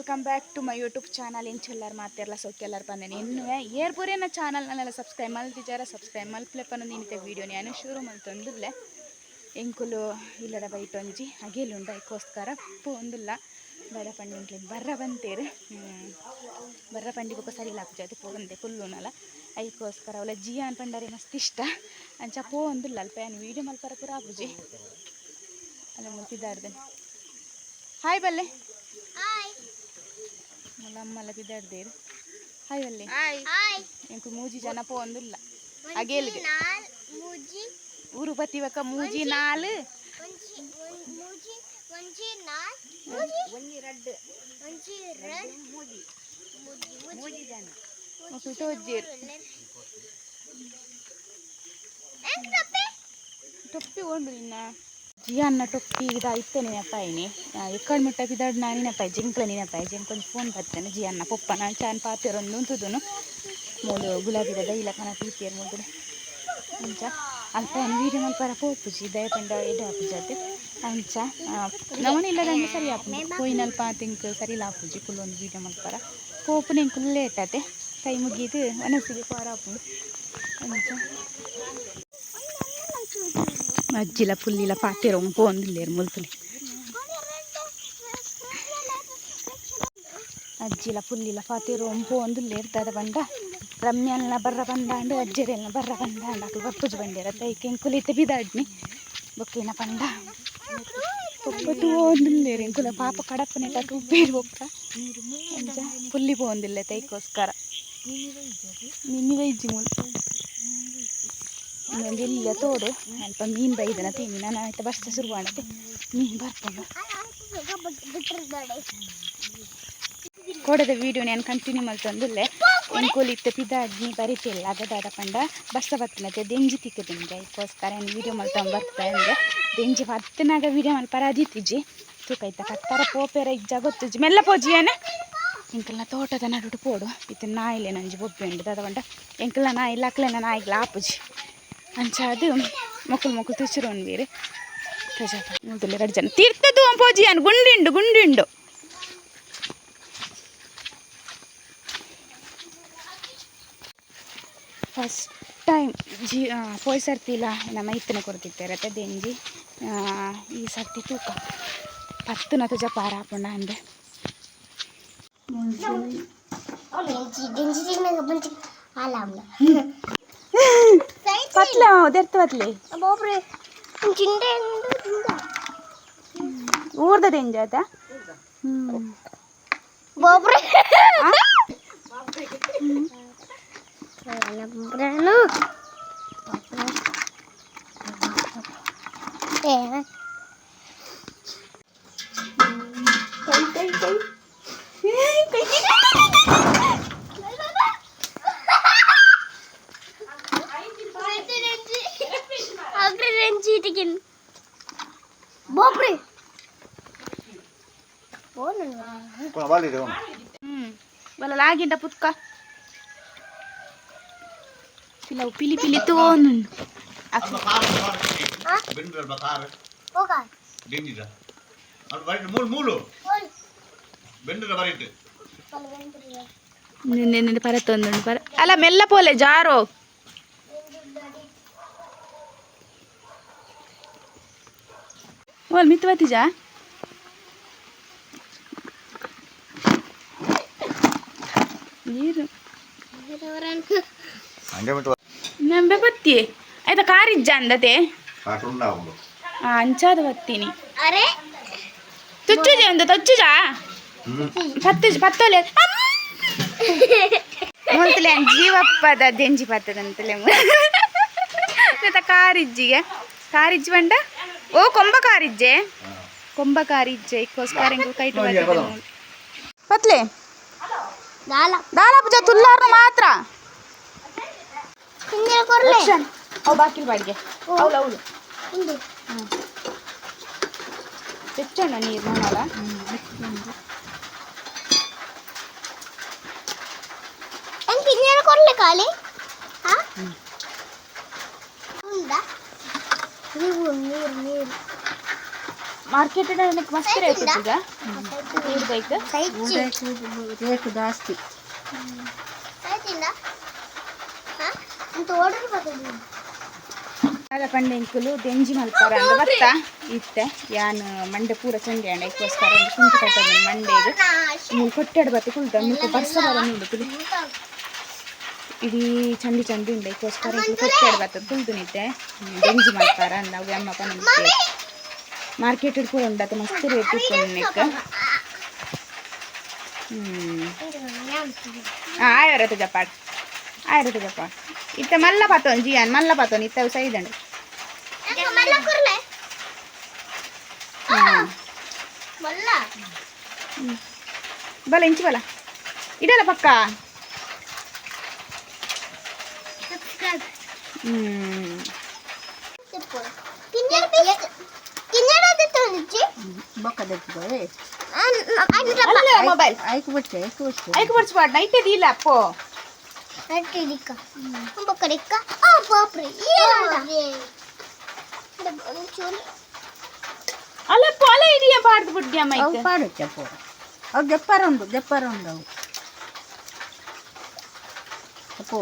Welcome back to my YouTube channel ಎಂಚೆಲ್ಲರು ಮಾತೆಲ್ಲ ಸೊಕ್ಕೆಲ್ಲರು ಬಂದೇನೆ. ಇನ್ನು ಏರ್ ಪೂರೇನ ಚಾನಲ್ನೆಲ್ಲ ಸಬ್ಸ್ಕ್ರೈಬ್ ಮಲ್ತಿದ್ದಾರೆ ಸಬ್ಸ್ಕ್ರೈಬ್ ಮಲ್ಪಲೆ ಪನ್ನ ನೀನಿತೆ ವೀಡಿಯೋ ನಾನು ಶುರು ಮಲ್ತೊಂದುಲ್ಲೆ ಎಂಕುಲು ಇಲ್ಲದ ಬೈಟ್ ಒಂಜಿ ಐಕೋಸ್ಕರ ಉಪ್ಪು ಒಂದಿಲ್ಲ. ಬರ ಪಂಡಿ ಬರ್ರ ಬಂತೇರು. ಬರ್ರ ಪಂಡಿ ಬೊಕ್ಕ ಸರಿ ಲಾಪುಜಿ ಅದು ಪೋಗಂದೆ ಕುಲ್ಲುನಲ್ಲ ಅದಕ್ಕೋಸ್ಕರ ಅವಳ ಜಿಯಾನ್ ಪಂಡರೆ ಮಸ್ತ್ ಇಷ್ಟ. ಅಂಚ ಪೋಂದುಲ್ಲ ಅಲ್ಪ ಏನು ವೀಡಿಯೋ ಮಲ್ಪರ ಪೂರ ಆಪುಜಿ ಅಲ್ಲ ಮುಲ್ತಿದ್ದಾಡ್ದೆ ಹಾಯ್ ಬಲ್ಲೆ. ನಮ್ಮಲ್ಲ ಬಿದ್ದಾಡ್ದೇರು ಹಾಯ್ ಬಲ್ಲೆ ಹಾಯ್ ಎಂಕು ಮೂಜಿ ಜನ ಪೋಂದುಲ್ಲ ಅಗೇಲ್ಗೆ ನಾಲ್ ಮೂಜಿ ಊರು ಬತ್ತಿವಕ್ಕ ಮೂಜಿ ನಾಲ್ ಒಂಜಿ ಒಂಜಿ ಮೂಜಿ ಒಂಜಿ ನಾಲ್ ಮೂಜಿ ಒಂಜಿ ರಡ್ ಒಂಜಿ ರಡ್ ಮೂಜಿ ಮೂಜಿ ಮೂಜಿ ಜನ ಮಕ್ಳು ತೋಜ್ಜೇರು ಟೊಪ್ಪಿ ಉಂಡು ಇನ್ನ ಜಿಯನ್ನ ಟೊಪ್ಪಿ ಇದ ಇತ್ತೆ ನೆನಪಾಯಿನಿ ಎಕ್ಕಡ್ ಮುಟ್ಟ ಬಿದ್ದಾಡ್ ನಾ ನೆನಪಾಯಿ ಜಿಂಕ್ಲ ನೆನಪಾಯಿ ಜಿಂಕೊಂದು ಫೋನ್ ಬರ್ತೇನೆ ಜಿಯನ್ನ ಪಪ್ಪನ ಚಾನ್ ಪಾತಿರೊಂದು ಉಂತುದುನು ಮೂಲು ಗುಲಾಬಿದ ದೈಲ ಕಣ ಪೀತಿಯರ್ ಮುದುನೆ ಅಂಚ ಅಲ್ಪ ವೀಡಿಯೋ ಮಲ್ಪರ ಪೋಪುಜಿ ದಯಪಂಡ ಎಡೆ ಹಾಪುಜಿ ಅದೇ ಅಂಚ ನವನ ಇಲ್ಲದಂಗೆ ಸರಿ ಹಾಪು ಕೊಯ್ನಲ್ಪ ತಿಂಕ್ ಸರಿ ಲಾಪುಜಿ ಕುಲ್ಲೊಂದು ವೀಡಿಯೋ ಮಲ್ಪರ ಪೋಪು ನಿಂಗೆ ಲೇಟ್ ಆತೆ ಕೈ ಮುಗಿದು ಮನಸ್ಸಿಗೆ ಪಾರ ಹಾಪುಂಡು ಅಂಚ ಅಜ್ಜಿಲ ಪುಲ್ಲಿಲ ಪಾತೆರ ಉಂಪು ಒಂದಿಲ್ಲೇರು ಮುಲ್ಪುಲಿ ಅಜ್ಜಿಲ ಪುಲ್ಲಿಲ ಪಾತೆರ ಉಂಪು ಒಂದಿಲ್ಲೇರು ದಾದ ಬಂಡ. ರಮ್ಯಲ್ನ ಬರ್ರ ಬಂದಾಂಡು ಅಜ್ಜರೆಲ್ನ ಬರ್ರ ಬಂದಾಂಡು, ಅಕ್ಲು ಬರ್ಪುಜಿ ಬಂಡೇರ ತೈಕೆ ಎಂಕುಲಿತೆ ಬಿದಾಡ್ನಿ. ಬೊಕ್ಕಿನ ಪಂಡ. ಒಪ್ಪತ್ತು ಒಂದಿಲ್ಲೇ ಎಂಕುಲ ಪಾಪ ಕಡಪನೆ ತಕ್ಕ ಉಪ್ಪೇರು ಒಪ್ಪ ಫುಲ್ಲಿ ಪೋಂದಿಲ್ಲ ತೈಕೋಸ್ಕರ ನಿನ್ನಿ ಇಜ್ಜಿ ಮುಲ್ಪ ಇನ್ನೊಂದು ಇಲ್ಲ ತೋಡು. ಅಲ್ಪ ಮೀನು ಬೈದನ ತಿನ್ನಿ. ನಾನು ಆಯ್ತು ಬರ್ಸ ಶುರು ಮಾಡುತ್ತೆ ಮೀನು ಬರ್ಕೊಂಡು ಕೊಡದ ವೀಡಿಯೋ ನಾನು ಕಂಟಿನ್ಯೂ ಮಲ್ತೊಂದುಲ್ಲೆ ಎಂಕೋಲಿತ್ತೆ ಪಿದಾಡ್ನಿ ಬರಿತಿಲ್ಲ. ಅಗದಾದ ಪಂಡ ಬರ್ಸ ಬರ್ತನತೆ. ದೆಂಜಿ ತಿಕ್ಕದಿಂಗೆ ಅದಕ್ಕೋಸ್ಕರ ಏನು ವೀಡಿಯೋ ಮಾಡ್ತಾ ಬರ್ತಾ ಅಂದರೆ ದೆಂಜಿ ಹತ್ತನಾಗ ವೀಡಿಯೋ ಮಲ್ಪರ ತೂಕ ಇತ್ತ ಕತ್ತಾರ ಪೋಪೇರ ಇಜ್ಜ ಗೊತ್ತಿಜ್ಜಿ. ಮೆಲ್ಲ ಪೋಜಿ ಏನ? ಎಂಕಲ್ನ ತೋಟದ ನಡುಡು ಪೋಡು. ಇತ್ತ ನಾಯಿಲೆ ನಂಜಿ ಬೊಬ್ಬೆ ಉಂಡು. ದಾದ ಪಂಡ, ಎಂಕಲ್ನ ನಾಯಿ ಲಕ್ಲೆನ ನಾಯಿಗ್ಲ ಆಪುಜಿ ಅಂಚ ಅದು ಮೊಕ್ಕಲು ಮೊಕ್ಕಲು ತುಚ್ಚಿರು ಬೇರೆ ಮೊದಲು ಎರಡು ಜನ ತೀರ್ಥದ್ದು ಪೋಜಿ ಅನ್ ಗುಂಡಿಂಡು ಗುಂಡಿಂಡು ಫಸ್ಟ್ ಟೈಮ್ ಜಿ ಪೋಯ್ ಸರ್ತಿಲ್ಲ ನಮ್ಮ ಇತ್ತನೆ ಕೊಡ್ತಿದ್ದಾರೆ ಅತ್ತೆ ದೆಂಜಿ ಆ, ಈ ಸರ್ತಿ ತೂಕ ಪತ್ತುನ ತುಜ ಪಾರ ಹಾಕೊಂಡ ಅಂದೆ ಡೆಂಜಿ ಡೆಂಜಿ ತಿನ್ನಗ ಬಂಚಿ ಹಾಲಾಮ್ಲ ಪತ್ಲ ದೆರ್ತ ಪತ್ಲೆ ಬಾಬ್ರೆ ಬಾಬ್ರೆ Kuna bali deh, Om. ಹ್ಞೂ ಬಲ್ಲ ಲಾಗಿಂಡ ಪುತ್ಕ ಪಿಲವು ಪಿಲಿ ಪಿಲಿ ತೋನುಂಡು Bener bakar, ಹೋಗ dini dah. Al balik mul mulu, hole bener balik deh. ನಿನ್ನೆ ನಿನ್ನೆ ಪರ ತೊಂದುಂಡು ಪರ ಅಲ್ಲ ಮೆಲ್ಲ ಪೋಲೆ ಜಾರೋ ಓಲ್ ಮಿತ್ ಬತ್ತಿಜ ನೀರು ನಂಬೆ ಬತ್ತಿ. ಆಯ್ತಾ ಕಾರಿಜ್ಜ ಅಂದತೆ ಅಂಚಾದ ಬತ್ತೀನಿ. ಅರೆ. ತುಚ್ಚುಜೆ ಒಂದು ತೊಚ್ಚುಜ ಪತ್ತು ಪತ್ತೊಲೆ. ಮುಂತಲೆ ಜೀವಪ್ಪದ ದೆಂಜಿ ಪತ್ತದಂತಲೆ ಕಾರಿಜ್ಜಿಗೆ ಕಾರಿಜ್ಜಿ ಬಂಡ ಓ ಕೊಂಬ ಕಾರಿಜ್ಜೆ ಕೊಂಬ ಕಾರಿಜ್ಜೆ ಇಕ್ಕೋಸ್ಕರ ಇಂಗು ಕೈಟ್ ಪತ್ಲೆ ದಾಲ ದಾಲ ಪೂಜ ತುಲ್ಲಾರ್ನ ಮಾತ್ರ ಹಿಂದೆ ಕೊರ್ಲೆ ಅವು ಬಾಕಿಲ್ ಬಾಡಿಗೆ ಅವಳು ಅವಳು ಹಿಂದೆ ಹೆಚ್ಚೋಣ ನೀರು ನೋಡಲ್ಲ ಹೆಂಗ್ ಹಿಂದೆ ಕೊರ್ಲೆ ಖಾಲಿ ನೀರು ನೀರು. ನೀರು ಮಾರ್ಕೆಟ್ ಮಸ್ತ್ ರೇಟ್ ಈಗ ಬೇಕು ರೇಟ್ ಜಾಸ್ತಿ. ಆದ ಪಂಡೆ ಇಂಕುಲು ದೆಂಜಿ ಮಲ್ಪಾರ ಅಂದ ಬತ್ತ ಇತ್ತೆ ಯಾನ್ ಮಂಡೆ ಪೂರ ಚಂದೆ ಅಂಡ ಇಕ್ಕೋಸ್ಕರ ಒಂದು ಕುಂತು ಕಟ್ಟದ ಇದು. ನೀವು ಕೊಟ್ಟೆಡ್ ಬತ್ತೆ ಕುಲ್ತ ನೀವು ಬರ್ಸ ಬರ ನೀಡು ಕುಲಿ ಇಡೀ ಚಂದಿ ಚಂದಿ ಉಂಡೆ ಇಕ್ಕೋಸ್ಕರ ಇಂಕುಲು ಕೊಟ್ಟಾಡು ಬತ್ತದ ಕುಲ್ದು ನಿತ್ತೆ ದೆಂಜಿ ಮಲ್ಪಾರ ಅಂದ ಅವು ಅಮ್ಮ ಪನ ಮಾರ್ಕೆಟ್ ಹಿಡ್ಕೊಂಡು ಉಂಡತ್ತೆ ಮಸ್ತ್ ರೇಟ್ ಇತ್ತು ಹ್ಮ್. ಆ ಆಯರತ್ತು ಜಪಾಟ್ ಆಯರತ್ತು ಜಪಾಟ್ ಇತ್ತ ಮಲ್ಲ ಪಾತೋನ್, ಜಿಯಾನ್, ಮಲ್ಲ ಪಾತೋನ್. ಇತ್ತ ಸೈದಂಡು ಮಲ್ಲ ಕುರ್ಲೆ ಹಾಂ ಮಲ್ಲ ಬಲ, ಇಂಚು ಬಲ. ಇಡಲ್ಲ ಪಕ್ಕ? మొబైల్. ఐకుబడిచి ఐకుబడిచి ఐకుబడిచి పాడు నైట్ తీలే అప్పో రెక్క ఒక్క రెక్క అలా పోలే ఇడియ పాడదు పాడు చెప్పు. చెప్పారు చెప్పారు చెప్పు.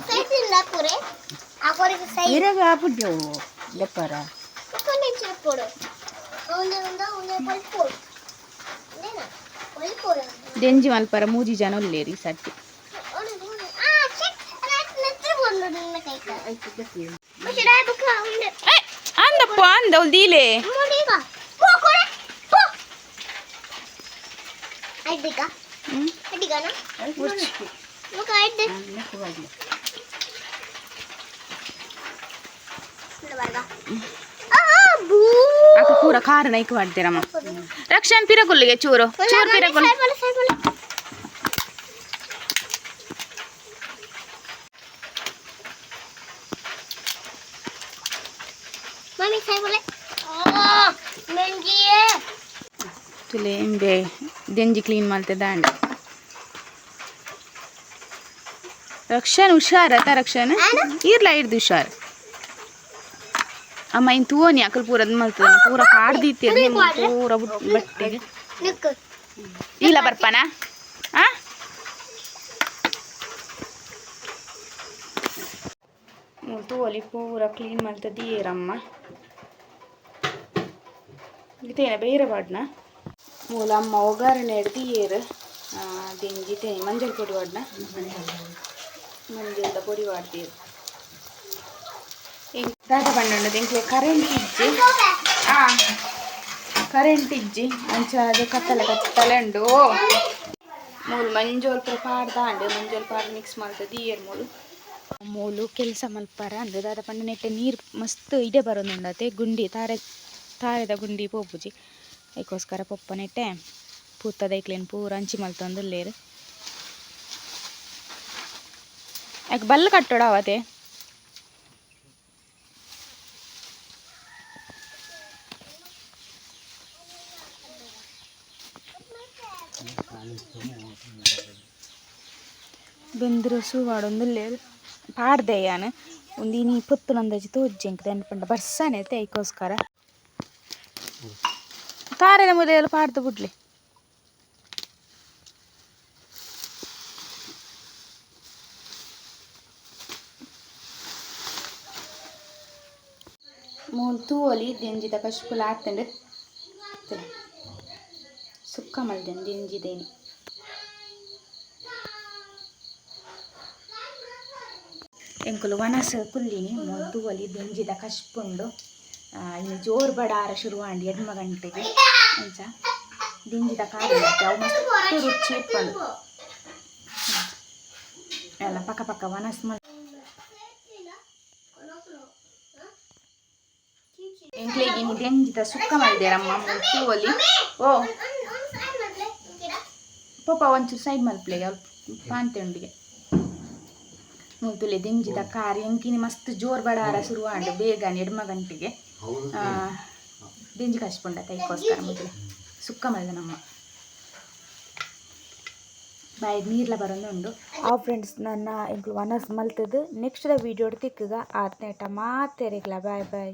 ಚೂರು ಅಲ್ಲಪ್ಪ ಅಲ್ಲ ಇದೆಯಾ ಪಾಡ್ದು ಬಿಡ್ದ್ಯಾ ಅವು ಮೈಕ್ ಪಾಡುತ್ತೆ ಪೋ ಅವು ದೆಪ್ಪರ ಉಂಡು ದೆಪ್ಪರ ಉಂಡು ಅವು ಅಪ್ಪೋ ಸೈಜ್ ಇಲ್ಲ ಪೂರೆ ಆಗೋರಿಗೆ ಸೈಜ್ ಇರಾಗ ಹಾಕ್ಬಿಟ್ಟೆವು ದೆಪ್ಪರ కొన్ని చెప్పడు ఉండే ఉందా ఉండే పడిపోడు నేనా పడిపోడు ದೆಂಜಿ ಮಲ್ಪರ ಮೂಜಿ ಜನ ಒಲ್ಲೇರಿ ಸಟ್ಟಿ ఆ చెక్ రైట్ నెత్తి పోడు నిన్న కైక ಐಕ್ ದಕ್ಕಿ ముషడా బుక్ ఉండే ಅಂದಪ್ಪ ಅಂದ ಅವ್ಳು ದೀಲೆ ముడిగా పో కొరే పో ఐడిగా ಹ್ಮ್ ఐడిగానా ಐಕ್ ಬಿಟ್ಟು ఒక ఐడి ನೆಕ್ಕವಾಗಿ ಬರ್ಗಾ ಆ ಬೂ ಅಕ್ಕ ಪೂರ ಖಾರ ನೈಕ್ ಮಾಡ್ತೀರಮ್ಮ ರಕ್ಷಣ್ ಪಿರಗುಲ್ಲಿಗೆ ಚೂರು ಚೂರು ಪಿರಗುಲ್ ಸೈಬಲ್ ಸೈಬಲ್ ಮಮ್ಮಿ ಸೈಬಲ್ ಆ ಮೆಂಗಿಯೇ ತುಲೆ ಎಂಬೆ ದೆಂಜಿ ಕ್ಲೀನ್ ಮಾಡ್ತೆ ದಾಂಡ ರಕ್ಷಣ್ ಹುಷಾರತ ರಕ್ಷಣ್ ಇರ್ಲ ಇರ್ದು ಹುಷಾರ್ ಅಮ್ಮ ಇನ್ ತೂವನಿ ಅಕಲ್ ಪೂರ ಅದ್ ಮಲ್ತದ ಪೂರ ಕಾಡ್ದಿತ್ತೆ ಪೂರ ಬುಟ್- ಬಟ್ಟೆಗೆ ನಿಕ್ಕು ಇಲ್ಲ ಬರ್ಪನ? ಆ? ತೋಲಿ ಪೂರ ಕ್ಲೀನ್ ಮಾಡ್ತದೆ ಏರಮ್ಮ ಇದೇನ ಬೇರೆ ಬಾಡ್ನ? ಮೂಲ ಅಮ್ಮ ಒಗ್ಗರಣೆ ಹಿಡ್ದು ಏರು ದೆಂಜಿ ತೇನೆ ಮಂಜಲ್ ಪೊಡಿ ವಾಡ್ನ ಮಂಜಲ್ದ ಪೊಡಿ ಪಂಡ ಎಂಕ್ಲೆ ಕರೆಂಟ್ ಇಜ್ಜಿ. ಆ ಕರೆಂಟ್ ಇಜ್ಜಿ. ಅಂಚ ಅದು ಕತ್ತಲೆ ಉಂಡು. ಮೂಲು ಮಂಜೋಲ್ ಪಾಡ್ದಾಂಡು ಮಂಜೋಲ್ ಪಾಡ್ ಮಿಕ್ಸ್ ಮಾಡ್ತದೆ ಏರ್ ಮೂಲು. ಮೂಲು ಕೆಲಸ ಮಲ್ಪಾರ ಅಂದ್ರೆ ದಾದ ಪಂಡ ನೆಟ್ಟೆ ನೀರು ಮಸ್ತ್ ಇಡೆ ಬರೋದುಂಡತೆ ಗುಂಡಿ, ತಾರೆ, ತಾರೆದ ಗುಂಡಿ ಪೋಪುಜಿ. ಅದಕ್ಕೋಸ್ಕರ ಪೊಪ್ಪ ನೆಟ್ಟೆ ಪೂತದ ಐಕ್ಲೇನು ಪೂರ ಹಂಚಿ ಮಲ್ತಂದು ಲೇರು ಯಾಕೆ ಬಲ್ಲ ಕಟ್ಟೋಡ ಅವತ್ತೆ బెందిరసు వాడుంది లేదు పాడదేయాను ఉంది నీ పొత్తునందజి తోజ్జంకి ಬರ್ಸನೆ పంట బర్సానే తేకోసుకర తారేన ముదేలు పాడుతూ బుడ్లే ಮೂಲು ತೂವೊಲಿ ದೆಂಜಿದ ಪಶುಪುಲ ಆತಂಡ್ ಸುಕ್ಕ ಮಲ್ದೆನ್ ದೆಂಜಿದೇನಿ ಎಂಕುಲು ವನಸ ಕುಲ್ಲಿನಿ ಮೊದ್ದು ಒಲಿ ಬೆಂಜಿದ ಕಶ್ಪುಂಡು. ಆ, ಇನ್ನು ಜೋರು ಬಡಾರ ಶುರುವಾಂಡಿ ಎಡ್ಮ ಗಂಟೆಗೆ ಅಂಚ ದಿಂಜಿದ ಕಾಲು ಅವು ಮಸ್ತ್ ರುಚಿ ಇಪ್ಪಂಡು ಎಲ್ಲ ಪಕ್ಕ ಪಕ್ಕ ವನಸ್ ಮಲ್ ಎಂಕ್ಲೆಗೆ ಇನ್ನು ದೆಂಜಿದ ಸುಕ್ಕ ಮಲ್ದೇರಮ್ಮ ಮುಟ್ಟು ಒಲಿ. ಓ. ಪಾಪ ಒಂಚೂರು ಸೈಡ್ ಮಲ್ಪ್ಲೇ ಅವ್ರು ಪಾಂತೆ ಉಂಡಿಗೆ. ಮುದ್ದುಲೆ ದಿಂಜಿದ ಕಾರ್ ಎಂಕಿನಿ ಮಸ್ತ್ ಜೋರ್ ಬಡಾರ ಶುರುವಾಂಡು ಬೇಗ ಎಡ್ಮ ಗಂಟೆಗೆ ದಿಂಜಿ ಕಚ್ಕೊಂಡ ತೈಕೋಸ್ಕರ ಮುದ್ದುಲೆ ಸುಕ್ಕ ಮಲ್ದ ನಮ್ಮ. ಬಾಯ್ ನೀರ್ಲ ಬರೋದು ಉಂಡು. ಆ ಫ್ರೆಂಡ್ಸ್ ನನ್ನ ಎಂಕ್ಲು ವನಸ್ ಮಲ್ತದ್ದು ನೆಕ್ಸ್ಟ್ ವೀಡಿಯೋ ತಿಕ್ಕಗ ಆತ್ನೇಟ ಮಾತೆರೆಗ್ಲ ಬಾಯ್ ಬಾಯ್.